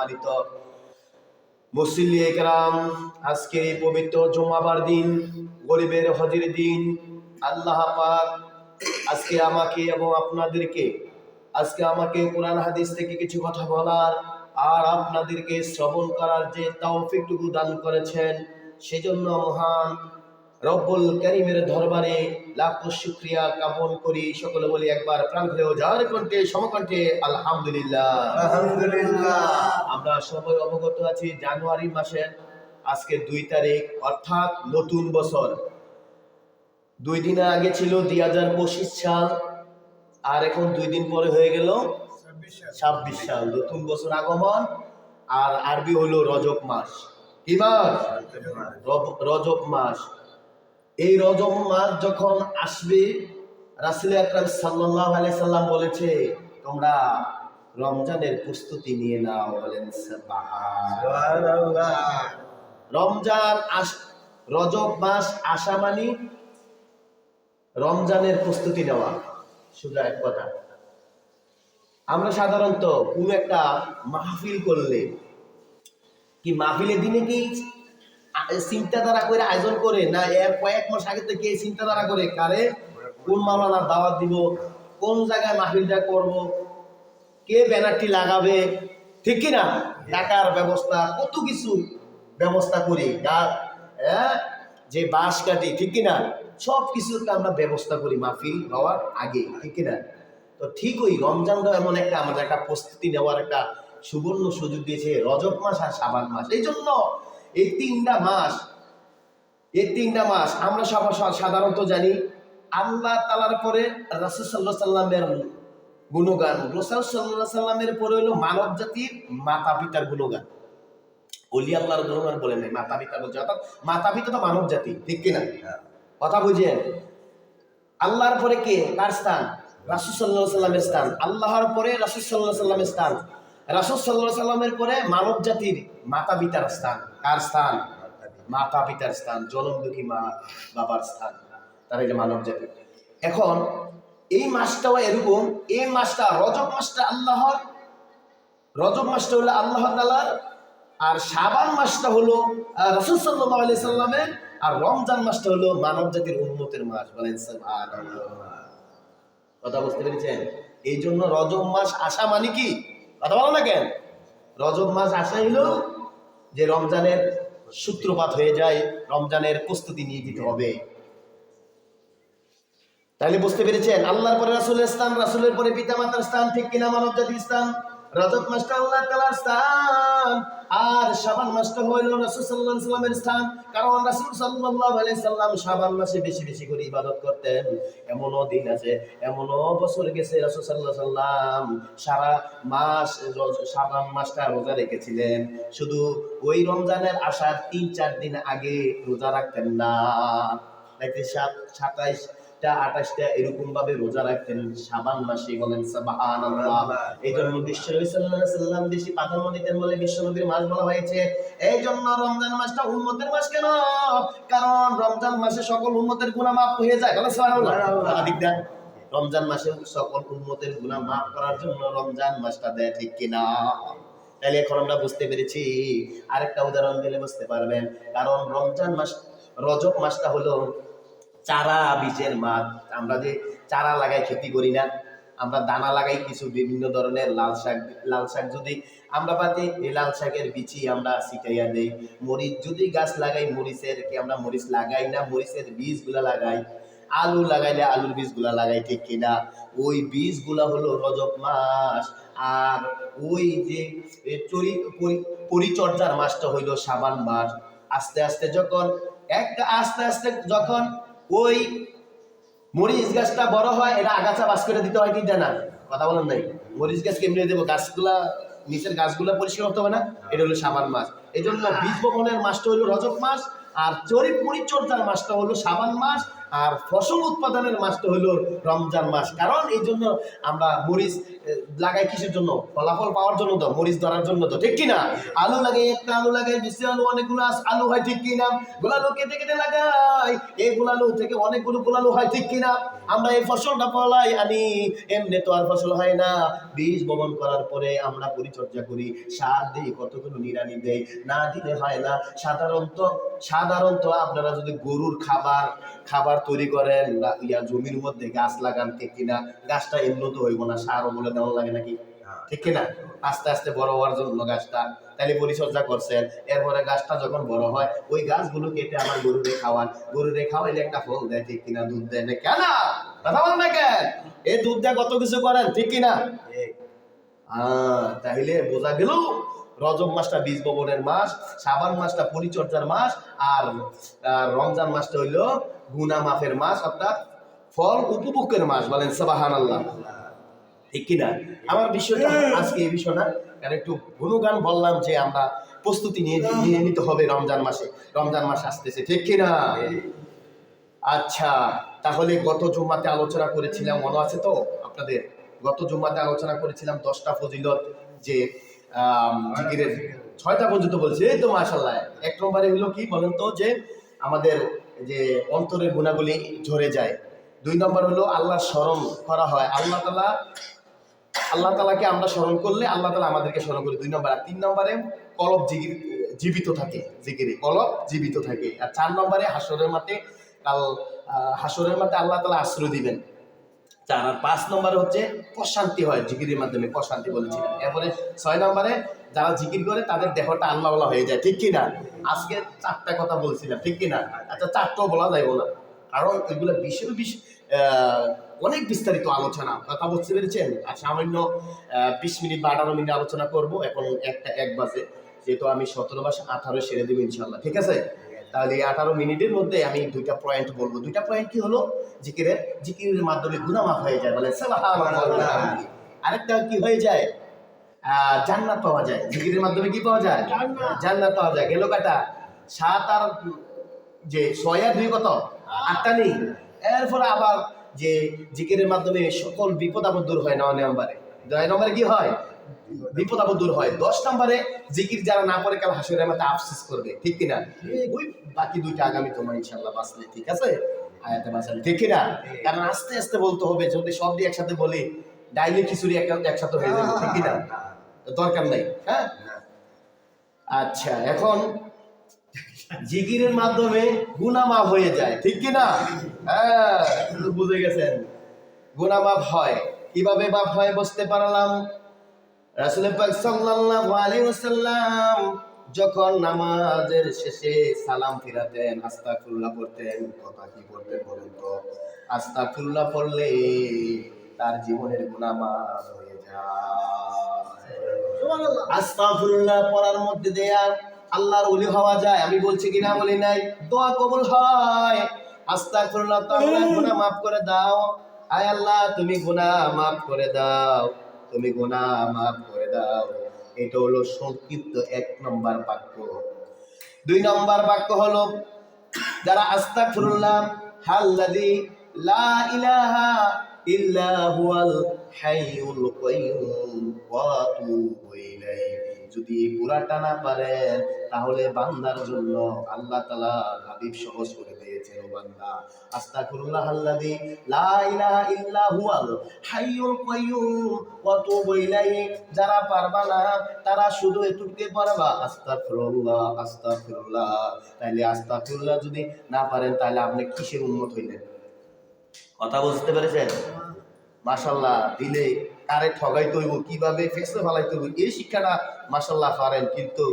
সম্মানিত মুসল্লি একরাম, আজকে এই পবিত্র জুমাবার দিন, গরিবের হজির দিন। আল্লাহ পাক আজকে আমাকে এবং আপনাদেরকে, আজকে আমাকে কোরআন হাদিস থেকে কিছু কথা বলার আর আপনাদেরকে শ্রবণ করার যে তৌফিকটুকু দান করেছেন, সেজন্য মহান রব্বুল করিমের দরবারে লাখ শুক্রিয়া জ্ঞাপন করি। সকলে বলি একবার প্রাণ যার কণ্ঠে সমকণ্ঠে আলহামদুলিল্লাহ। আলহামদুলিল্লাহ। আমরা সবাই অবগত আছি জানুয়ারি মাসের আজকে দুই তারিখ অর্থাৎ নতুন বছর। দুই দিন আগে ছিল দুই হাজার পঁচিশ সাল আর এখন দুই দিন পরে হয়ে গেল ছাব্বিশ সাল। নতুন বছর আগমন আর আরবি হলো রজব মাস। কি মাস? রজব মাস। এই রজম মাস যখন আসবে, রাসুল আকরাম সাল্লাহ আলাই সাল্লাম বলেছে, তোমরা রমজানের প্রস্তুতি নিয়ে নাও বলেন। রমজান আস, রজব মাস আসা মানে রমজানের প্রস্তুতি নেওয়া শুধু এক কথা, আমরা সাধারণত কোনো একটা মাহফিল করলে, কি মাহফিলের দিনে কি চিন্তাধারা করে আয়োজন করে না কয়েক মাস আগে থেকে এই চিন্তাধারা করে কারে? কোন মাওলানার দাওয়াত দিব? কোন জায়গায় মাহফিলটা করব? কে ব্যানারটি লাগাবে? ঠিক কি না? টাকার ব্যবস্থা কত কিছু ব্যবস্থা করি হ্যাঁ, যে বাঁশ কাটি ঠিক কি না? সব কিছু একটা আমরা ব্যবস্থা করি মাহফিল হওয়ার আগে ঠিক কি না? তো ঠিক ওই রমজানটা এমন একটা আমাদের একটা প্রস্তুতি নেওয়ার একটা সুবর্ণ সুযোগ দিয়েছে রজব মাস আর সাবান মাস এই জন্য এই তিনটা মাস এই তিনটা মাস আমরা সবাই সা- সাধারণত জানি আল্লাহ তালার পরে রাসুল সাল্লাহ সাল্লামের গুণগান। রসুল সাল্লাহ সাল্লামের পরে হলো মানব জাতির মাতা পিতার গুণগান। অলি আল্লাহর গুণগান বলে নাই মাতা পিতা বলছে। অর্থাৎ মাতা পিতা তো মানব জাতি ঠিক কিনা কথা বুঝেন। আল্লাহর পরে কে? কার স্থান। রাসুল সাল্লাহ সাল্লামের স্থান। আল্লাহর পরে রাসুল সাল্লাহ সাল্লামের স্থান। রাসুল পরে মানব জাতির মাতা পিতার স্থান। কার স্থান? মাতা পিতার স্থান জনম দুঃখী মা, বাবার স্থান। তারা যে মানব জাতি। এখন এই মাসটাও এরকম, এই মাসটা, রজব মাসটা আল্লাহর, রজব মাসটা হলো আল্লাহ তালার আর সাবান মাসটা হলো রসুল সাল্লামের, আর রমজান মাসটা হলো মানব জাতির উন্মতের মাস। বলেন কথা বুঝতে পেরেছেন? এই জন্য রজব মাস আসা মানে কি? কথা বলো না কেন? রজব মাস আসা হলো যে রমজানের সূত্রপাত হয়ে যায়, রমজানের প্রস্তুতি নিয়ে দিতে হবে। তাহলে বুঝতে পেরেছেন? আল্লাহর পরে রাসুলের স্থান, রাসুলের পরে পিতা মাতার স্থান, ঠিক কিনা মানব জাতির স্থান? রজব মাসটা আল্লাহ তালার স্থান, আর সাবান মাসটা হইল রাসুল সাল্লাহ সাল্লামের স্থান। কারণ রাসুল সাল্লাহ আলাই সাল্লাম শাবান মাসে বেশি বেশি করে ইবাদত করতেন। এমনও দিন আছে, এমনও বছর গেছে রাসুল সাল্লাহ সাল্লাম সারা মাস সাবান মাসটা রোজা রেখেছিলেন। শুধু ওই রমজানের আসার তিন চার দিন আগে রোজা রাখতেন না। নাকি আঠাশটা এরকম ভাবে রোজা রাখতেন। সাবান মাসে বলেন এই জন্য বিশ্বনবী সাল্লাম প্রাধান্য দিতেন বলে বিশ্বনবীর মাস বলা হয়েছে। এই জন্য রমজান মাসটা উম্মতের মাস কেন? কারণ রমজান মাসে সকল উম্মতের গুনাহ মাফ হয়ে যায়। বলে? রমজান মাসে সকল উম্মতের গুনাহ মাফ করার জন্য রমজান মাসটা দেয় ঠিক কিনা? তাহলে এখন আমরা বুঝতে পেরেছি। আরেকটা উদাহরণ দিলে বুঝতে পারবেন। কারণ রমজান মাস রজব মাসটা হলো চারা বীজের মাস আমরা যে চারা লাগাই খেতি করি না, আমরা দানা লাগাই কিছু বিভিন্ন ধরনের, লাল শাক লাল শাক যদি আমরা পাতি এই লাল শাকের বিচি আমরা ছিটাইয়া দেই। মরিচ যদি গাছ লাগাই, মরিচের কি আমরা মরিচ লাগাই না? মরিচের বীজগুলা লাগাই। আলু লাগাইলে আলুর বীজগুলা লাগাই, ঠিক কিনা? ওই বীজগুলা হলো রজব মাস। আর ওই যে চরি- পরিচর্যার মাসটা হইল সাবান মাস। আস্তে আস্তে যখন, একটা আস্তে আস্তে যখন ওই মরিচ গাছটা বড় হয়, এটা আগাছা বাস করে দিতে হয় কিন্তু না। কথা বলেন নাই? মরিচ গাছ কেমনে দেবো? গাছগুলা, নিচের গাছগুলা পরিষ্কার করতে হবে না? এটা হলো সাবান মাস এই জন্য বীজ বপনের মাসটা হলো রজব মাস আর চরি পরিচর্যার মাসটা হলো সাবান মাস আর ফসল উৎপাদনের মাসটা হলো রমজান মাস কারণ এই জন্য আমরা মরিচ লাগাই কিসের জন্য? ফলাফল পাওয়ার জন্য তো, মরিচ ধরার জন্য তো, ঠিক কিনা? আলু লাগাই একটা আলু লাগাই বেশি আলু, অনেকগুলো আলু হয়, ঠিক কিনা? গোলালু কেটে কেটে লাগাই এই গোলালু থেকে অনেকগুলো গোলালু হয়, ঠিক কিনা? আমরা এই ফসলটা ফলাই আনি, এমনি তো আর ফসল হয় না। বীজ বপন করার পরে আমরা পরিচর্যা করি, সার দিই, কতগুলো নিরানি দেই, না দিলে হয় না। সাধারণত সাধারণত আপনারা যদি গরুর খাবার খাবার তৈরি করেন ইয়া জমির মধ্যে গাছ লাগান, ঠিক কিনা? গাছটা উন্নত হইব না, সার বলে দেওয়া লাগে নাকি? ঠিক কিনা আস্তে আস্তে বড় হওয়ার জন্য গাছটা তাহলে পরিচর্যা করছেন। এরপরে গাছটা যখন বড় হয় ওই গাছগুলো কেটে আমার গরুরে খাওয়ান। গরুরে খাওয়াইলে একটা ফল দেয় ঠিক কিনা? দুধ দেয়। না কেন? কথা বল না কেন? এই দুধ দেয় কত কিছু করেন ঠিক কিনা? তাহলে বোঝা গেল রজব মাসটা বীজ বপনের মাস সাবান মাসটা পরিচর্যার মাস আর আর রমজান মাসটা হইল গুনা মাফের মাস অর্থাৎ ফল উপভোগের মাস বলেন সাবাহান আল্লাহ ঠিক কিনা? আমার বিষয়টা, আজকে এই বিষয় না কারণ একটু গুণগান বললাম যে আমরা প্রস্তুতি নিয়ে নিতে হবে রমজান মাসে। রমজান মাস আসতেছে, ঠিক কিনা? আচ্ছা তাহলে গত জুম্মাতে আলোচনা করেছিলাম, মনে আছে তো আপনাদের? গত জুম্মাতে আলোচনা করেছিলাম দশটা ফজিলত যে জিকিরের ছয়টা পর্যন্ত বলছে। এই তো মাশাল্লাহ এক নম্বরে হলো কি বলেন তো যে, আমাদের যে অন্তরের গুণাগুলি ঝরে যায়। দুই নম্বর হলো আল্লাহ স্মরণ করা হয়। আল্লাহ তালা আল্লাহ তালাকে আমরা স্মরণ করলে আল্লাহ তালা আমাদেরকে স্মরণ করে। দুই নম্বর আর তিন নম্বরে কলব জীবিত থাকে জিকিরে। কলব জীবিত থাকে। আর চার নম্বরে হাসরের মাঠে কাল হাসরের মাঠে আল্লাহ তালা আশ্রয় দিবেন। চার আর পাঁচ নম্বরে হচ্ছে প্রশান্তি হয় জিকিরের মাধ্যমে প্রশান্তি বলেছিলেন। এরপরে ছয় নম্বরে যারা জিকির করে তাদের দেহটা আল্লাহ বলা হয়ে যায় ঠিক কিনা? আজকে চারটা কথা বলছিলাম ঠিক কিনা? আচ্ছা চারটাও বলা যাইব না। কারণ এগুলো বিশেষ আহ, অনেক বিস্তারিত আলোচনা কথা বুঝতে পেরেছেন আর সামান্য বিশ মিনিট বা আঠারো মিনিট আলোচনা করব। এখন একটা এক বাজে। যেহেতু আমি সতেরো বাসে আঠারো সেরে দেবো ইনশাল্লাহ ঠিক আছে? তাহলে এই আঠারো মিনিটের মধ্যে আমি দুইটা পয়েন্ট বলব। দুইটা পয়েন্ট কি হলো? জিকিরের জিকিরের মাধ্যমে গুনাহ মাফ হয়ে যায় বলে আরেকটা কি হয়ে যায়? আহ, জান্নাত পাওয়া যায়। জিকিরের মাধ্যমে কি পাওয়া যায়? জান্নাত। পাওয়া যায়। গেল কাটা সাত আর যে ছয় আর দুই কত? আটটা নেই। এরপরে আবার যে জিকিরের মাধ্যমে সকল বিপদ আপদ দূর হয় নয় নম্বরে। নয় নম্বরে কি হয়? বিপদ আপদ দূর হয়। দশ নম্বরে জিকির যারা না পড়ে কাল হাসির মাথা আফসোস করবে ঠিক কিনা? ওই বাকি দুইটা আগামী তোমার ইনশাল্লাহ বাঁচলে ঠিক আছে? আয়াতে বাঁচালে ঠিক কিনা? কারণ আস্তে আস্তে বলতে হবে যদি সব দিয়ে একসাথে বলি ডাইলি খিচুড়ি এক- একসাথে হয়ে যাবে ঠিক কিনা? দরকার নাই হ্যাঁ। আচ্ছা এখন জিকিরের মাধ্যমে গুনাহ মাফ হয়ে যায় ঠিক কি না? হ্যাঁ বুঝে গেছেন মাফ হয়। কীভাবে মাফ হয় বুঝতে পারলাম? রাসূল পাক সাল্লাল্লাহু আলাইহি ওয়াসাল্লাম যখন নামাজের শেষে সালাম ফিরাতেন আস্তাগফিরুল্লাহ পড়তেন কথা কি পড়তেন বলেন তো? আস্তাগফিরুল্লাহ পড়লে তার জীবনের গুনাহ মাফ হয়ে যায়। আস্তাগফিরুল্লাহ পড়ার মধ্যে দেয়া আল্লাহর ওলি হওয়া যায়। আমি বলছি কিনা বলি নাই। দোয়া কবুল হয়। আস্তাগফিরুল্লাহ তাআলা গুনাহ মাফ করে দাও। আয় আল্লাহ, তুমি গুনাহ মাফ করে দাও। তুমি গুনাহ মাফ করে দাও। এটা হলো সংক্ষিপ্ত এক নম্বর বাক্য। দুই নম্বর বাক্য হলো, যারা আস্তাগফিরুল্লাহ, হাল্লাযী লা ইলাহা ইল্লা হুয়াল হাইয়ুল কাইয়ুম যদি পুরাটা না পারেন, তাহলে বান্দার জন্য আল্লাহ তালা হাবিব সহজ করে দিয়েছেন বান্দা। আস্তাগফিরুল্লাহ আল্লাযী লা ইলাহা ইল্লা হুয়াল হাইয়ুল কাইয়ুম, ওয়া আতুবু ইলাইহি। যারা পারবা না, তারা শুধু এটুকুকে পারবা। আস্তাগফিরুল্লাহ আস্তাগফিরুল্লাহ। তাইলে আস্তাগফিরুল্লাহ যদি না পারেন তাহলে আপনি কিসের উন্মত হইলেন? কথা বুঝতে পেরেছেন? মাশাল্লাহ দিলে কারে ঠগাই তৈব কীভাবে ফেসে ফেলাই তৈব এই শিক্ষাটা পারেন কিন্তু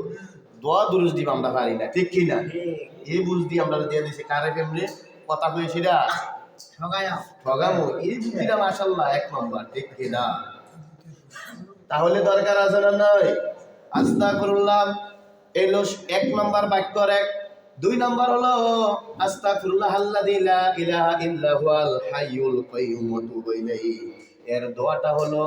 দোয়া দুরুজ দিব আমরা পারি না ঠিক কি না এই বুঝ দিয়ে আমরা দিয়ে দিছি কারে কেমনে কথা কই সেটা? ঠগামো এই বুদ্ধিটা এক নম্বর ঠিক কি না তাহলে দরকার আছে না নয় আস্তা করলাম এলো এক নম্বর বাক্যর এক। দুই নম্বর হলো আস্তাগফিরুল্লাহ আল্লাযী লা ইলাহা ইল্লা হুয়াল হাইয়ুল কাইয়ুম ওয়া তুবু ইলাইহি। এর দোয়াটা হলো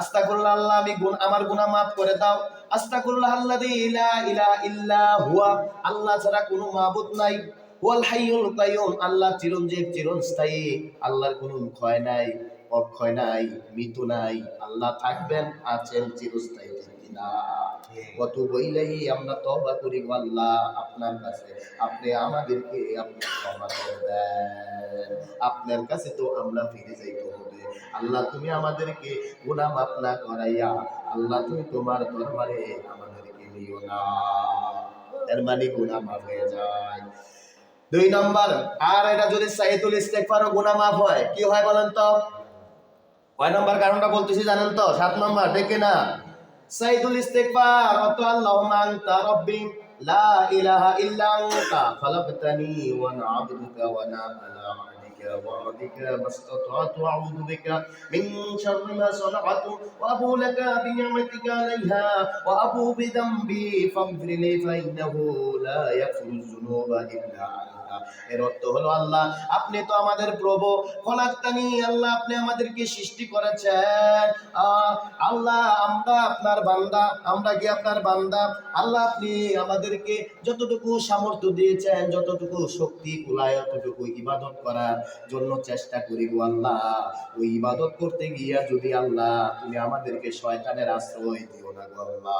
আস্তাকুল্লাহ আল্লাহ, আমি গুণ আমার গুণা মাফ করে দাও। আস্তাকুল্লাহ আল্লাহ ইলা ইলা ইল্লা হুয়া, আল্লাহ ছাড়া কোনো মাবুদ নাই। ওয়াল হাইয়ুল কাইয়ুম, আল্লাহ চিরঞ্জীব, চিরস্থায়ী, আল্লাহর কোনো ক্ষয় নাই, অক্ষয় নাই, মৃত্যু নাই। আল্লাহ থাকবেন, আছেন চিরস্থায়ী ঠিক কিনা কত বইলেই আমরা তবা করি, আল্লাহ আপনার কাছে। আপনি আমাদেরকে আপনি ক্ষমা করে দেন। আপনার কাছে তো আমরা ফিরে যাইতে হবে। আল্লাহ, তুমি আমাদেরকে গুনাহ মাফ না করাইয়া, আল্লাহ, তুমি তোমার দরবারে আমাদেরকে নিও না। এর মানে গুনাহ মাফ হয়ে যায়। দুই নম্বর, আর এটা যদি সাইতুল ইস্তেগফারও গুনাহ মাফ হয়, কি হয় বলেন তো? কয় নম্বর কারণটা বলতেছি জানেন তো? সাত নম্বর, দেখে না। সাইদুল ইস্তেগফার অত আল্লাহুম্মা আনতা রাব্বি লা ইলাহা ইল্লা আনতা খালাকতানি ওয়া আনা আবদুকা ওয়া আনা আলা আহদিকা ওয়া আহদিকা মাস্তাতাতু আউযু বিকা মিন শাররি মা সানাতু ওয়া আবু লাকা বিনি'মাতিকা আলাইহা ওয়া আবু বিযামবি ফাগফির লি ফা ইন্নাহু লা ইয়াগফিরুয যুনুবা ইল্লা আনতা এর অর্থ হলো আল্লাহ, আপনি তো আমাদের প্রভু। আল্লাহ, আপনি আমাদেরকে সৃষ্টি করেছেন। আল্লাহ, আমরা আপনার বান্দা, আমরা কি আপনার বান্দা? আল্লাহ, আপনি আমাদেরকে যতটুকু সামর্থ্য দিয়েছেন, যতটুকু শক্তি, কুলায় ততটুকু ইবাদত করার জন্য চেষ্টা করি গো আল্লাহ। ওই ইবাদত করতে গিয়া যদি আল্লাহ, তুমি আমাদেরকে শয়তানের আশ্রয় দিও না আল্লাহ।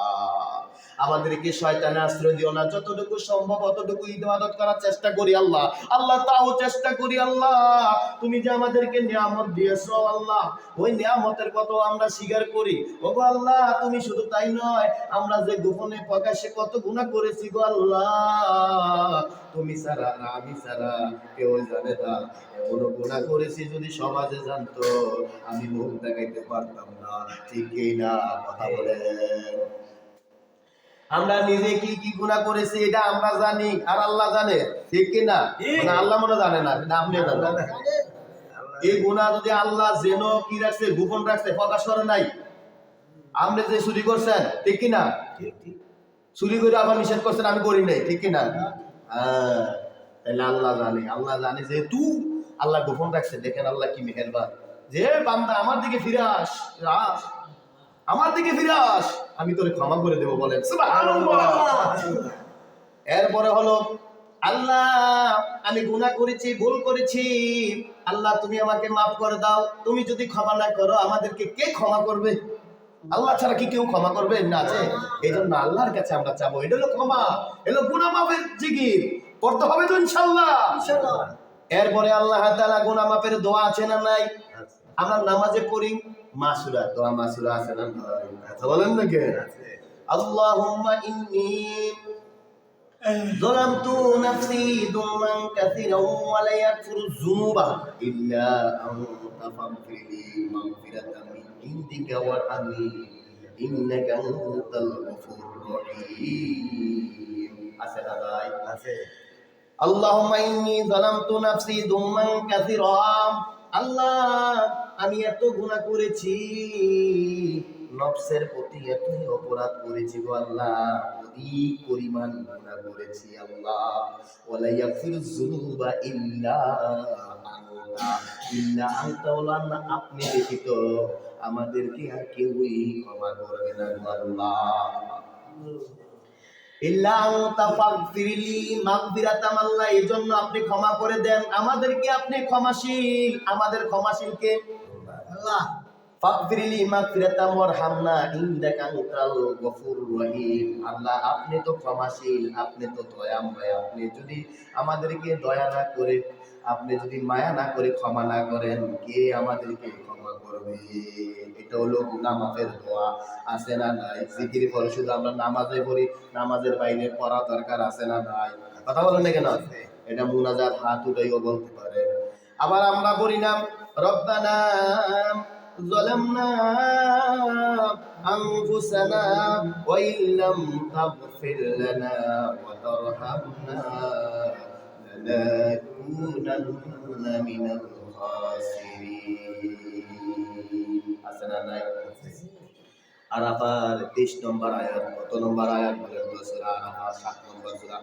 আমাদেরকে শয়তানের আশ্রয় দিও না, যতটুকু সম্ভব, অতটুকু ইবাদত করার চেষ্টা করি আল্লাহ। আল্লাহ। তাও চেষ্টা করি, আল্লাহ। তুমি যে আমাদেরকে নিয়ামত দিয়েছ, আল্লাহ। ওই নিয়ামতের কত আমরা স্বীকার করি। ওগো আল্লাহ, তুমি শুধু তাই নয়, আমরা যে গোপনে প্রকাশে কত গুনাহ করেছি গো আল্লাহ। তুমি ছাড়া আর আমি ছাড়া কেউ জানে না। এমন গুনাহ করেছি যদি সমাজে জানতো, আমি মুখ দেখাইতে পারতাম না। ঠিকই না? কথা বলেন। আমরা নিজে কি কি গুনাহ করেছি এটা আমরা জানি আর আল্লাহ জানে ঠিক কি না? মানে আল্লাহ মনে জানে না এটা আপনি জানেন। এই গুনাহ যদি আল্লাহ যেন কি রাখছে গোপন রাখছে প্রকাশ করে নাই আপনি যে চুরি করছেন ঠিক কি না? চুরি করে আবার নিষেধ করছেন আমি করি নাই ঠিক কি না? হ্যাঁ তাহলে আল্লাহ জানে আল্লাহ জানে যে তু আল্লাহ গোপন রাখছে দেখেন আল্লাহ কি মেহেরবান। যে বান্দা আমার দিকে ফিরে আস আস আমার দিকে ফিরে আস। আমি তোরে ক্ষমা করে দেবো বলেন। এরপরে হলো আল্লাহ আমি গুনাহ করেছি ভুল করেছি। আল্লাহ তুমি আমাকে মাফ করে দাও। তুমি যদি ক্ষমা না করো আমাদেরকে কে ক্ষমা করবে? আল্লাহ ছাড়া কি কেউ ক্ষমা করবে? না আছে। এই জন্য আল্লাহর কাছে আমরা চাবো। এটা হলো ক্ষমা। এলো গুনাহ মাফের জিগির করতে হবে তো ইনশাল্লাহ এরপরে আল্লাহ তাআলা গুনাহ মাফের দোয়া আছে না নাই? আমরা নামাজে পড়ি। মাসুরা দোয়া মাসুরা আছে না নাই কথা বলেন না কে আল্লাহুম্মা ইন্নী ظلمت نفسي ظلما كثيرا ولا يغفر الذنوب الا انت فاغفر لي مغفرة من عندك وارحمني انك انت الغفور الرحيم আসেনা ভাই আছে اللهم إني ظلمت نفسي ظلما كثيرا আল্লাহ, আমি এত গুনাহ করেছি। নফসের প্রতি এতই অপরাধ করেছি গো আল্লাহ, অধিক পরিমাণ গুনাহ করেছি আল্লাহ। ইল্লা ইল্লা আপনি ব্যতীত আমাদেরকে আর কেউই ক্ষমা করবে না আল্লাহ। ইল্লা আনতা ফাগফিরলি মাগফিরাতাম আল্লাহ এই জন্য আপনি ক্ষমা করে দেন। আমাদেরকে আপনি ক্ষমাশীল। আমাদের ক্ষমাশীলকে আল্লাহ। আল্লাহ, আপনি তো ক্ষমাশীল, আপনি তো দয়াময়। আপনি যদি আমাদেরকে দয়া না করে, আপনি যদি মায়া না করে ক্ষমা না করেন, কে আমাদেরকে ক্ষমা করবে এটা হলো গুনাহ মাফের দোয়া আছে না নাই জিকির করে শুধু আমরা নামাজে পড়ি নামাজের বাইরে পড়া দরকার আছে না নাই কথা বলেন না কেন এটা মুনাজাত হাত উঠাইও বলতে পারে আবার আমরা বলি না রব্বানা ظلمنا أنفسنا وإن لم تغفر لنا وترحمنا لنكونن من الخاسرين أسنا নাই আরাফার তেইশ নম্বর আয়াত কত নম্বর আয়াত বলেন তো সুরা আরাফার সাত নম্বর সুরা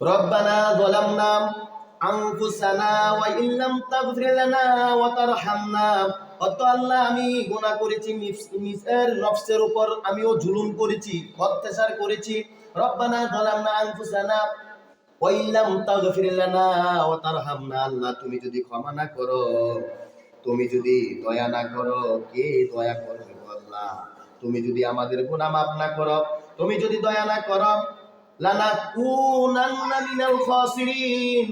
রব্বানা যালামনা আনফুসানা ওয়া ইল্লাম তাগফির লানা ওয়া তারহামনা অত আল্লাহ আমি গুনাহ করেছি নিফস- নিজের নফসের উপর আমিও জুলুম করেছি অত্যাচার করেছি রব্বানা যালামনা আনফুসানা ওয়া ইল্লাম তাগফির লানা ওয়া তারহামনা আল্লাহ তুমি যদি ক্ষমা না করো তুমি যদি দয়া না করো কে দয়া করবে আল্লাহ তুমি যদি আমাদের গুনাহ মাফ না করো তুমি যদি দয়া না করো লানাকুনান্না মিনাল খাসিরিন।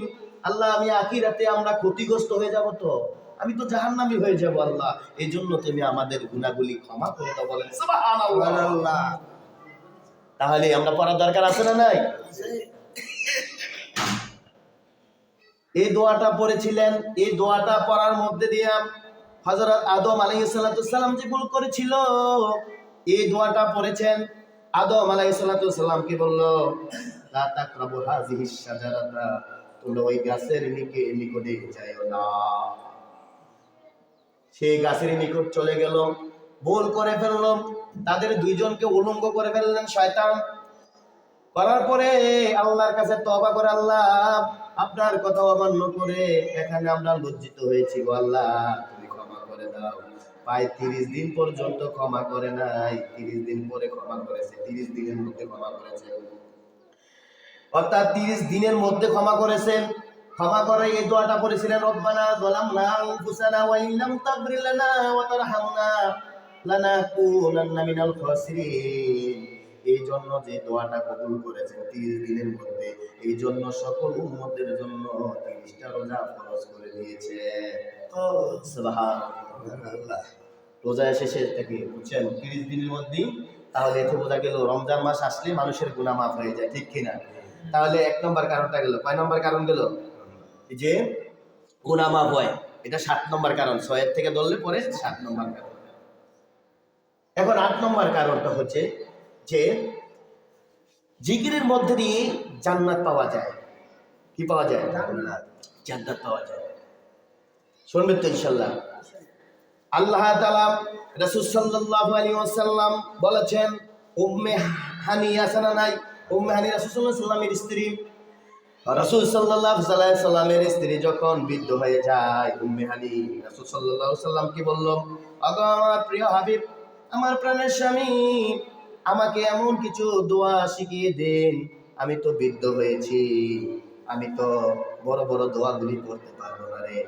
আল্লাহ আমি আখিরাতে আমরা ক্ষতিগ্রস্ত হয়ে যাব তো? আমি তো জাহান্নামী হয়ে যাব আল্লাহ। এই জন্য তুমি আমাদের গুনাহগুলি ক্ষমা করে দাও বলেন সুবহানাল্লাহ। তাহলে আমরা পড়ার দরকার আছে না নাই? এই দোয়াটা পড়েছিলেন এই দোয়াটা পড়ার মধ্যে দিয়ে হযরত আদম আলাইহিস সালাম যে ভুল করেছিল এই দোয়াটা পড়েছেন। আদম সালাম কি বলল সেই গাছের নিকট চলে করে ফেলল। তাদের দুইজনকে উলঙ্গ করে ফেললেন শয়তান। করার পরে আল্লাহর কাছে আল্লাহ আপনার কথা অমান্য করে এখানে আমরা লজ্জিত হয়েছি আল্লাহ। তুমি ক্ষমা করে দাও। প্রায় তিরিশ দিন পর্যন্ত ক্ষমা করে নাই। তিরিশ দিন পরে ক্ষমা করেছে। তিরিশ দিনের মধ্যে ক্ষমা করেছে। অর্থাৎ তিরিশ দিনের মধ্যে ক্ষমা করেছেন। ক্ষমা করে এই দোয়াটা করেছিলেন রব্বানা যালামনা আনফুসানা ওয়া ইন লাম তাগফির লানা ওয়া তারহামনা লানাকুনান্না মিনাল খাসিরিন। এই জন্য যে দোয়াটা কবুল করেছেন তিরিশ দিনের মধ্যে এই জন্য সকল উম্মতের জন্য তিরিশটা রোজা ফরজ করে দিয়েছে। রোজা শেষে থেকে বুঝছেন তিরিশ দিনের মধ্যেই তাহলে এতে বোঝা গেল রমজান মাস আসলে মানুষের গুনাহ মাফ হয়ে যায় ঠিক কিনা? তাহলে এক নম্বর কারণটা গেল কয় নম্বর কারণ গেল? এই যে গুনাহ মাফ হয় এটা সাত নম্বর কারণ ছয়ের থেকে ধরলে পরে সাত নম্বর কারণ। এখন আট নম্বর কারণটা হচ্ছে যে জিকিরের মধ্যে দিয়ে জান্নাত পাওয়া যায়। কি পাওয়া যায়? জান্নাত। জান্নাত পাওয়া যায়। শুনবেন তো ইনশাল্লাহ। আল্লাহ তাআলা রাসূল সাল্লাল্লাহু আলাইহি ওয়াসাল্লাম বলেছেন, উম্মে হানি আসানা নাই? উম্মে হানি রাসূল আলাইহি স্ত্রী। রাসূল আলাইহি সাল্লামের স্ত্রী যখন বৃদ্ধ হয়ে যায়, উম্মে হানি রাসূল সাল্লাল্লাহু সাল্লাম কি বলল আগো আমার প্রিয় হাবিব, আমার প্রাণের স্বামী আমাকে এমন কিছু দোয়া শিখিয়ে দেন। আমি তো বৃদ্ধ হয়েছি। আমি তো বড় বড় দোয়াগুলি করতে পারব না রে।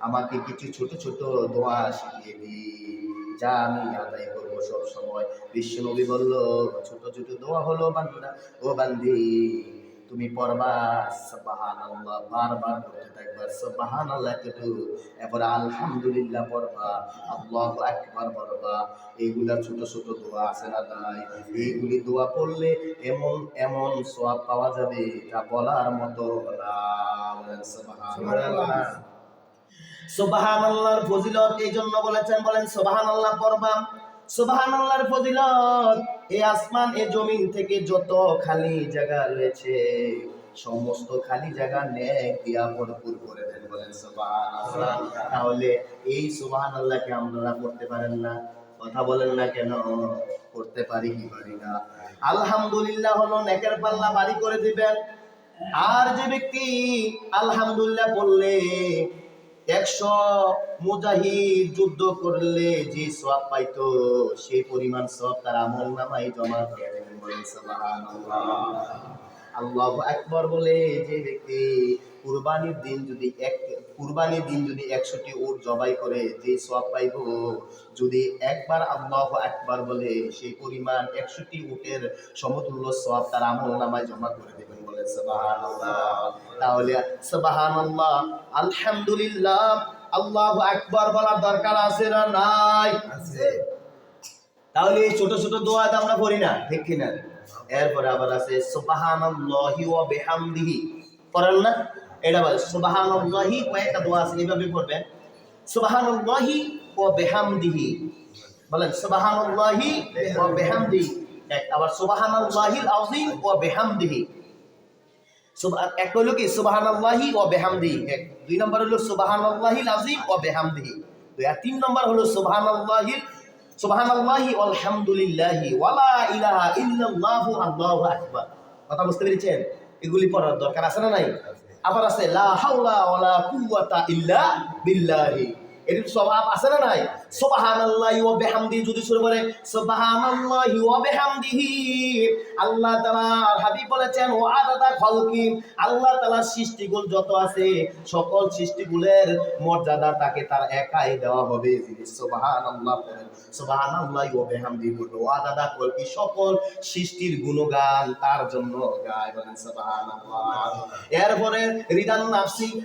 আমাকে কিছু ছোট ছোট দোয়া শিখিয়ে দিন। যা আমি আদায় করব সব সময়। বিশ্ব নবী বলল, ছোট ছোট দোয়া হলো বান্দা ও বান্দি। তুমি পড়বা, সুবহানাল্লাহ, বারবার পড়তে থাকবা, সুবহানাল্লাহ একটু এরপরে আলহামদুলিল্লাহ পড়বা, আল্লাহু আকবার পড়বা। এইগুলা ছোট ছোট দোয়া আছে না তাই এইগুলি দোয়া পড়লে এমন এমন সওয়াব পাওয়া যাবে যা বলার মতো না। সুবহানাল্লাহ। সুবহানাল্লাহর ফজিলত এই জন্য বলেছেন, বলেন সুবহানাল্লাহ পড়বা। সুবহানাল্লাহর ফজিলত। এই আসমান এই জমিন থেকে যত খালি জায়গা রয়েছে, সমস্ত খালি জায়গা নেক দিয়া ভরপুর করে দেন বলেন সুবহানাল্লাহ। তাহলে এই সুবহানাল্লাহকে আপনারা করতে পারেন না। কথা বলেন না কেন? করতে পারি কি পারি না? আলহামদুলিল্লাহ হলো নেকের পাল্লা বাড়ি করে দিবেন। আর যে ব্যক্তি আলহামদুলিল্লাহ বললে একশো মুজাহিদ যুদ্ধ করলে যে সব পাইতো সেই পরিমাণ সব তার আমল নামাই জমা আল্লাহ আকবর বলে যে ব্যক্তি কুরবানির দিন যদি এক, কুরবানির দিন যদি একশোটি উট জবাই করে যে সব পাইব, যদি একবার আল্লাহ একবার বলে সেই পরিমাণ একশোটি উটের সমতুল্য সব তার আমল নামায় জমা করে দেবেন। বলে তাহলে সুবহানাল্লাহ আলহামদুলিল্লাহ আল্লাহ আকবার বলার দরকার আছে না নাই? তাহলে এই ছোট ছোট দোয়া আমরা করি না ঠিক কিনা? এরপরে আবার আছে সুবহানাল্লাহি ওয়া বিহামদিহি। পড়েন না? এটা বলে সুবহানাল্লাহি কয়েকটা দোয়া আছে এইভাবে পড়বেন। সুবহানাল্লাহি ওয়া বিহামদিহি। বলেন সুবহানাল্লাহি ওয়া বিহামদিহি। আবার সুবহানাল্লাহিল আযীম ওয়া বিহামদিহি। এক হলো কি? সুবহানাল্লাহি ওয়া বিহামদিহি। এক দুই নম্বর হলো সুবহানাল্লাহিল আযীম ওয়া বিহামদিহি। দুই আর তিন নম্বর হলো সুবহানাল্লাহিল সুবহানাল্লাহি আলহামদুলিল্লাহি ওয়ালা ইলাহা ইল্লাল্লাহু আল্লাহু আকবার। কথা বুঝতে পেরেছেন? এগুলি পড়ার দরকার আছে না নাই? আবার আছে, লা হাওলা ওয়ালা কুওয়াতা ইল্লা বিল্লাহি। এর সব আছে না নাই? সকল তার সৃষ্টির গুণগান তার জন্য এরপরে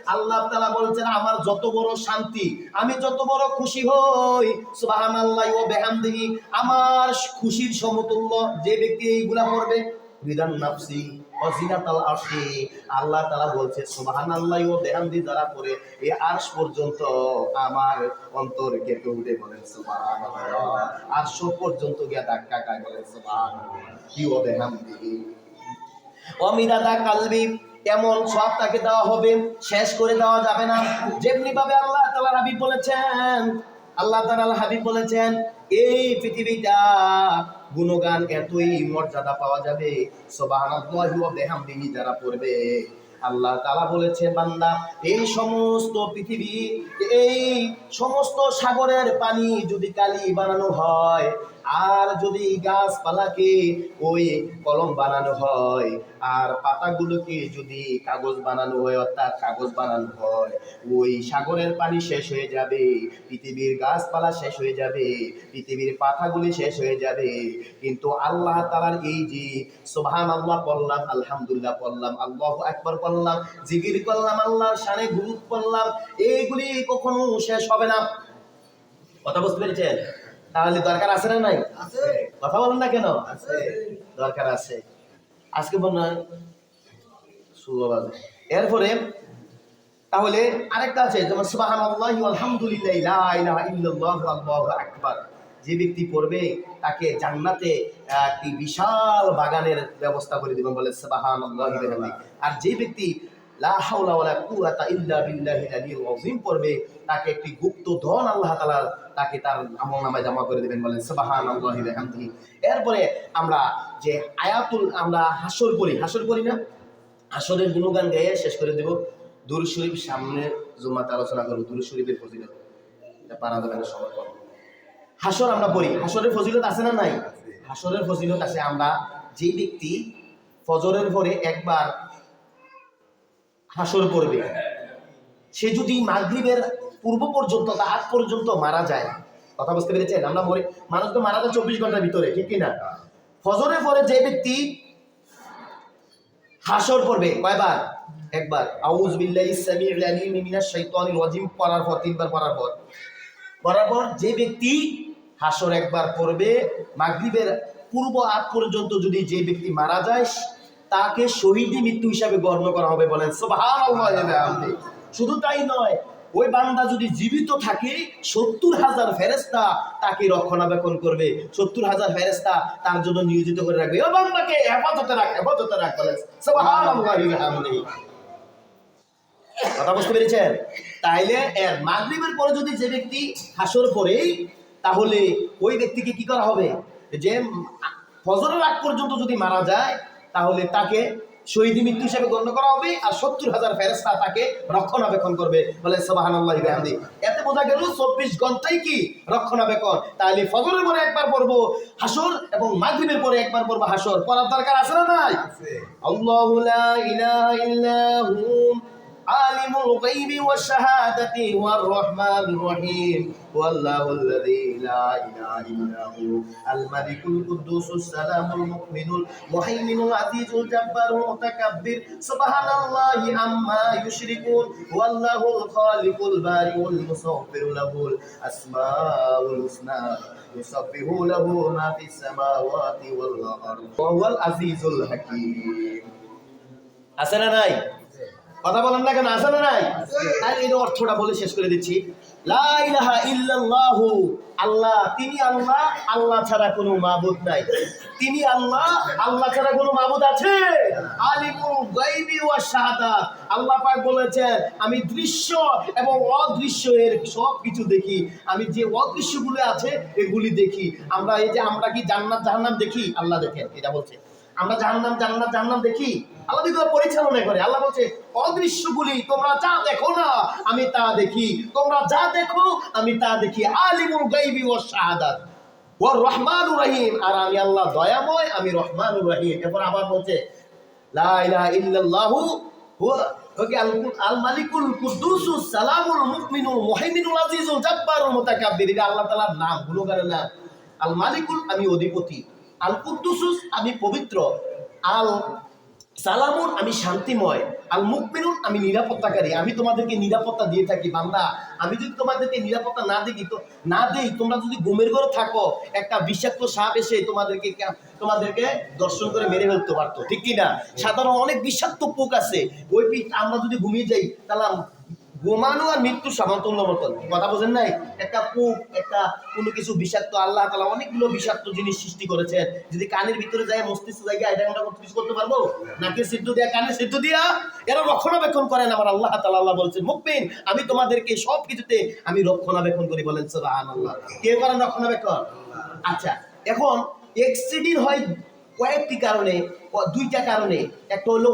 আল্লাহ তাআলা বলছেন, আমার যত বড় শান্তি, আমি যত বড় খুশি হই সুবহানাল্লাহি ওয়া বিহামদিহি। আমার খুশির সমতুল্য যে ব্যক্তি এইগুলা রিদান নাফসি, অজিনাতাল আরশি। আল্লাহ বলছে, সুবহানাল্লাহি বিহামদি যারা পড়ে, এই আরশ পর্যন্ত আমার অন্তর কেঁপে উঠে বলেন সুবহানাল্লাহ। পর্যন্ত গিয়া ধাক্কা খায় বলেন সুবহানাল্লাহ। ওয়া বিহামদিহি। অমিদাদা কালবি, এমন সব তাকে দেওয়া হবে, শেষ করে দেওয়া যাবে না। যেমনি ভাবে আল্লাহ তালা হাবিব বলেছেন আল্লাহ তাআলা হাবিব বলেছেন, এই পৃথিবীটা গুণগান এতই মর্যাদা পাওয়া যাবে, সুবহানাল্লাহি ওয়া যারা পড়বে। আল্লাহ তালা বলেছে, বান্দা, এই সমস্ত পৃথিবী, এই সমস্ত সাগরের পানি যদি কালি বানানো হয় আর যদি গাছপালাকে ওই কলম বানানো হয়, আর পাতাগুলোকে যদি কাগজ বানানো হয়, অর্থাৎ কাগজ বানানো হয়, ওই সাগরের পানি শেষ হয়ে যাবে, পৃথিবীর গাছপালা শেষ হয়ে যাবে, পৃথিবীর পাতাগুলি শেষ হয়ে যাবে। কিন্তু আল্লাহ তালার এই যে সোহান আল্লাহ পড়লাম আলহামদুলিল্লাহ পড়লাম আল্লাহ একবার পড়লাম জিগির করলাম, আল্লাহর শানে গুরুত পড়লাম এইগুলি কখনো শেষ হবে না। কথা বুঝতে পেরেছেন? তাহলে দরকার আছে না নাই? আছে। কথা বলেন না কেন? আছে। দরকার আছে। আজকে মনে হয় এরপরে তাহলে আরেকটা আছে যেমন সুবাহান আলহামদুলিল্লাহ আকবার। যে ব্যক্তি পড়বে তাকে জান্নাতে একটি বিশাল বাগানের ব্যবস্থা করে দিবেন বলে সুবাহান আর যে ব্যক্তি পড়বে তাকে একটি গুপ্ত ধন আল্লাহ তাআলা তাকে তার আমল নামায় জমা করে দিবেন, বলেন বিহামদিহি। এরপরে আমরা যে আয়াতুল, আমরা হাসর পড়ি। হাসর পড়ি না? হাসরের গুণগান গাইয়ে শেষ করে দেব। দুরূদ শরীফ সামনে জুমাতে আলোচনা করব। দুরূদ শরীফের ফজিলত। পারা কম। হাসর আমরা পড়ি। হাসরের ফজিলত আছে না নাই? হাসরের ফজিলত আছে। আমরা যে ব্যক্তি ফজরের পরে একবার হাসর পড়বে, সে যদি মাগরিবের পূর্ব পর্যন্ত বা আগ পর্যন্ত মারা যায়। কথা বুঝতে পেরেছেন? আমরা মরে, মানুষ তো মারা যায় চব্বিশ ঘণ্টার ভিতরে, ঠিক কিনা? ফজরের পরে যে ব্যক্তি হাসর পড়বে, কয়বার? একবার। আউজ বিল্লাহি আলিম মিনাশ শাইতানির রাজিম, পড়ার পর, তিনবার পড়ার পর। পড়ার পর যে ব্যক্তি হাসর একবার পড়বে, মাগরিবের পূর্ব আগ পর্যন্ত যদি যে ব্যক্তি মারা যায়, তাকে শহীদি মৃত্যু হিসাবে গণ্য করা হবে বলেন। শুধু তাই নয় ওই বান্দা যদি জীবিত থাকে, সত্তর হাজার ফেরেস্তা তাকে রক্ষণাবেক্ষণ করবে। সত্তর হাজার ফেরেস্তা তার জন্য নিয়োজিত করে রাখবে। ও বান্দাকে হেফাজতে রাখ হেফাজতে রাখ বলেন সুবহানাল্লাহি ওয়া বিহামদিহি। কথা বুঝতে পেরেছেন? তাইলে এর মাগরিবের পরে যদি যে ব্যক্তি হাসর পড়েই তাহলে ওই ব্যক্তিকে কি করা হবে? যে ফজরের আগ পর্যন্ত যদি মারা যায়, তাহলে তাকে শহীদ মৃত্যু হিসেবে গণ্য করা হবে আর সত্তর হাজার ফেরেস্তা তাকে রক্ষণাবেক্ষণ করবে। বলে সোবাহান্লাহ বেহামদি। এতে বোঝা গেল চব্বিশ ঘন্টাই কি রক্ষণাবেক্ষণ? তাহলে ফজরের পরে একবার পড়ব, হাসর এবং মাগরিবের পরে একবার পড়ব হাসর। পড়ার দরকার আছে না নাই? আল্লাহ ইলাহা ইল্লাহু عالم الغيب والشهادة والرحمن الرحيم والله الذي لا إله إلا هو الملك القدوس السلام المؤمن المهيمن العزيز الجبار المتكبر سبحان الله عما يشركون والله الخالق البارئ المصور له الأسماء الحسنى يسبح له ما في السماوات والأرض وهو العزيز الحكيم أسألنا কথা বলেন না কেন, আছে না নাই? তাই এর অর্থটা বলে শেষ করে দিচ্ছি। ওয়া আল্লাহ বলেছেন, আমি দৃশ্য এবং অদৃশ্য এর সব কিছু দেখি। আমি যে অদৃশ্যগুলো আছে, এগুলি দেখি। আমরা এই যে আমরা কি জান্নাত জাহান্নাম দেখি? আল্লাহ দেখেন, এটা বলছে। আমরা জাহান্নাম জান্নাত জানলাম, দেখি আল্লাহ বিদ্যুৎ পরিচালনা করে। আল্লাহ বলছে, অদৃশ্যগুলি তোমরা যা দেখো না, আমি তা দেখি। তোমরা যা দেখো, আমি তা দেখি। আলিমুল গাইবি ও শাহাদাত। ও রহমানুর রহিম। আর আমি আল্লাহ দয়াময়, আমি রহমানুর রহিম। এরপর আবার বলছে, লা ইলাহা ইল্লাল্লাহু আল্লাহ নাম, গুণগানের নাম। আল মালিকুল, আমি অধিপতি। আল কুদ্দুসুস আমি পবিত্র। আল সালামুন আমি শান্তিময়। আল মুকমিনুন আমি নিরাপত্তাকারী। আমি তোমাদেরকে নিরাপত্তা দিয়ে থাকি, বান্দা। আমি যদি তোমাদেরকে নিরাপত্তা না দেখি, তো না দেই, তোমরা যদি ঘুমের ঘরে থাকো, একটা বিষাক্ত সাপ এসে তোমাদেরকে তোমাদেরকে দর্শন করে মেরে ফেলতে পারতো, ঠিক কি না সাধারণ অনেক বিষাক্ত পোক আছে। ওই আমরা যদি ঘুমিয়ে যাই, তাহলে ঘুমানো আর মৃত্যু সামান্তল্য মতন। কথা বোঝেন নাই? একটা পোক একটা কোনো কিছু বিষাক্ত, আল্লাহ তালা অনেকগুলো বিষাক্ত জিনিস সৃষ্টি করেছেন। যদি কানের ভিতরে যায়, মস্তিষ্ক জায়গায় এটা আমরা কিছু করতে পারব? নাকি সিদ্ধ দিয়া কানে সিদ্ধ দিয়া? এরা রক্ষণাবেক্ষণ করেন আমার আল্লাহ তালা আল্লাহ বলছেন মুকমিন আমি তোমাদেরকে সব কিছুতে আমি রক্ষণাবেক্ষণ করি। বলেন সুবহান আল্লাহ কে করেন রক্ষণাবেক্ষণ? আচ্ছা এখন এক্সিডিং হয় কয়েকটি কারণে দুইটা কারণে, একটা হলো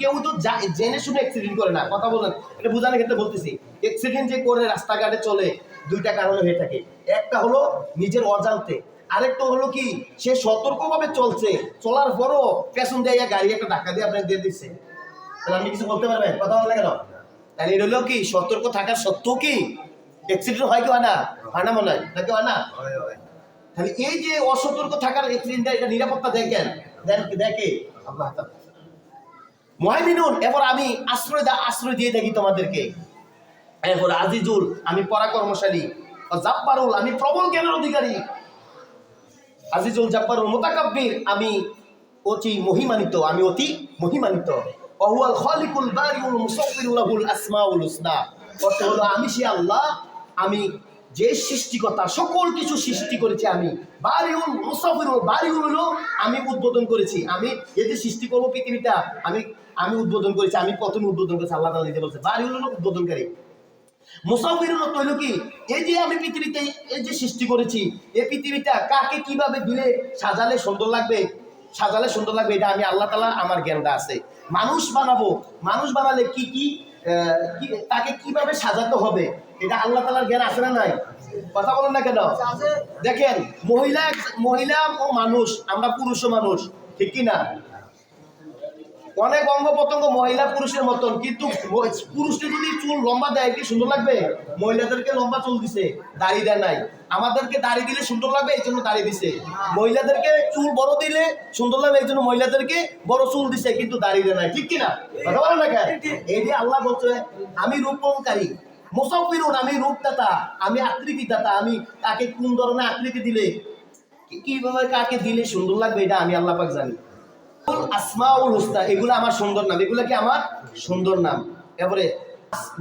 কেউ তো জেনে শুনে অ্যাক্সিডেন্ট করে না, কথা বলেন, এটা বোঝানোর ক্ষেত্রে বলতেছি অ্যাক্সিডেন্ট যে করে রাস্তাঘাটে চলে, দুইটা কারণে হয়ে থাকে। একটা হলো নিজের অজান্তে, আরেকটা হলো কি, সে সতর্কভাবে চলছে, চলার পরও পেছন দিয়ে গাড়ি একটা ধাক্কা দিয়ে আপনাকে দিয়ে দিচ্ছে। তাহলে আপনি কিছু বলতে পারবেন? কথা বলা কেন? তাহলে এটা হলো কি, সতর্ক থাকার সত্ত্বেও কি অ্যাক্সিডেন্ট হয় কি হয় না? হয় না মনে হয়? নাকি হয় না? তাহলে এই যে অসতর্ক থাকার এটা নিরাপত্তা দেখেন দেখে আল্লাহ তাআলা। মুহাইমিনুন এরপর আমি আশ্রয় দা আশ্রয় দিয়ে থাকি তোমাদেরকে। এরপর আজিজুল, আমি পরাকর্মশালী। ও জাব্বারুল, আমি প্রবল জ্ঞানের অধিকারী। আজিজুল জাব্বারুল মোতাকাব্বির, আমি অতি মহিমানিত আমি অতি মহিমানিত ওহুয়াল খালিকুল বারিউল মুসাফিরুল আসমাউল হুসনা। অর্থ হলো, আমি সে আল্লাহ, আমি যে সৃষ্টিকর্তা সকল কিছু সৃষ্টি করেছি আমি বারিউল মুসাফিরুল বারিউল আমি উদ্বোধন করেছি। আমি এই যে সৃষ্টি করব পৃথিবীটা, আমি আমি উদ্বোধন করেছি, আমি প্রথমে উদ্বোধন করেছি, আল্লাহ তাআলা নিজে বলছে বারিউল হলো উদ্বোধনকারী। মুসাফিরের মতো হইল কি? এই যে আমি পৃথিবীতে এই যে সৃষ্টি করেছি, এই পৃথিবীটা কাকে কীভাবে দিলে সাজালে সুন্দর লাগবে? সাজালে সুন্দর লাগবে, এটা আমি আল্লাহ তালা আমার জ্ঞানটা আছে। মানুষ বানাবো, মানুষ বানালে কি কি, তাকে কীভাবে সাজাতে হবে? এটা আল্লাহ তালার জ্ঞান আছে না নাই? কথা বলেন না কেন? দেখেন মহিলা মহিলা ও মানুষ আমরা পুরুষ ও মানুষ ঠিক কি না অনেক অঙ্গ প্রত্যঙ্গ মহিলা পুরুষের মতন কিন্তু পুরুষকে যদি চুল লম্বা দেয় কি সুন্দর লাগবে? মহিলাদেরকে লম্বা চুল দিছে দাড়ি দেয় নাই। আমাদেরকে দাড়ি দিলে সুন্দর লাগবে? এই জন্য দাড়ি দিছে। মহিলাদেরকে চুল বড় দিলে সুন্দর লাগবে? এই জন্য মহিলাদেরকে বড় চুল দিছে কিন্তু দাড়ি দেয় নাই। ঠিক কিনা? কথা বলেন না কেন? এই যে আল্লাহ বলছে আমি রূপণকারী মুসাফিরুন, আমি রূপদাতা, আমি আকৃতি দাতা আমি কাকে কোন ধরনের আকৃতি দিলে? কীভাবে কাকে দিলে সুন্দর লাগবে এটা আমি আল্লাহ পাক জানি। আসমাউল হুসনা, এগুলো আমার সুন্দর নাম। এগুলো কি আমার? সুন্দর নাম। এবারে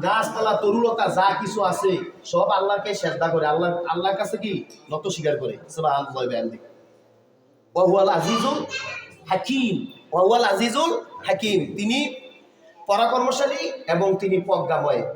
গাছপালা, তরুলতা, যা কিছু আছে, সব আল্লাহকে শ্রদ্ধা করে। আল্লাহ, আল্লাহর কাছে কি? নত স্বীকার করে। সুবহানাল্লাহি ওয়া বিহামদিহি। ওয়া হুয়াল আজিজুল হাকিম। ওয়া হুয়াল আজিজুল হাকিম। তিনি পরাকর্মশালী এবং তিনি প্রজ্ঞাময়।